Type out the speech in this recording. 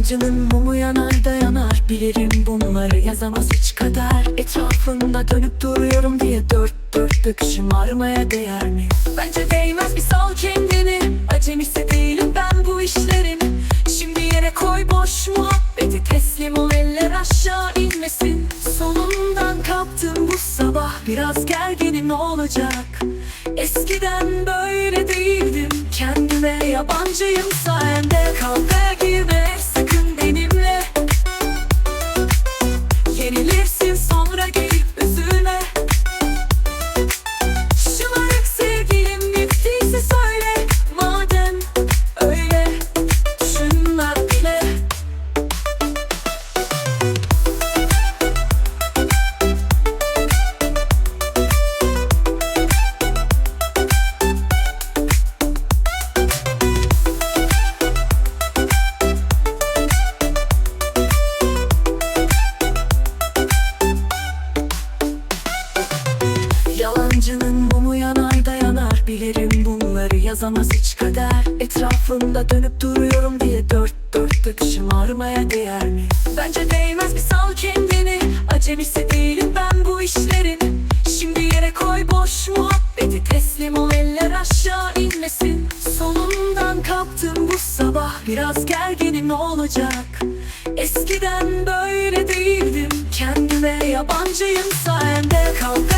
Yalancının mumu yanar da yanar Bilirim bunları yazamaz hiç kadar Etrafında dönüp duruyorum diye Dört dörtlük şımarmaya değer mi? Bence değmez bir sal kendini Acemisi değilim ben bu işlerin Şimdi yere koy boş muhabbeti Teslim ol eller aşağı inmesin. Solundan kaptım bu sabah Biraz gerginim olacak? Eskiden böyle değildim Kendime yabancıyım sayende. Kavgaya girme yazamaz hiç kader. Etrafında dönüp duruyorum diye Dört dörtlük şımarmaya değer mi? Bence değmez bir sal kendini. Acemisi değilim ben bu işlerin. Şimdi yere koy boş muhabbeti Teslim ol eller aşağı inmesin. Solundan kaptım bu sabah Biraz gerginim olacak? Eskiden böyle değildim Kendime yabancıyım sayende Kavgaya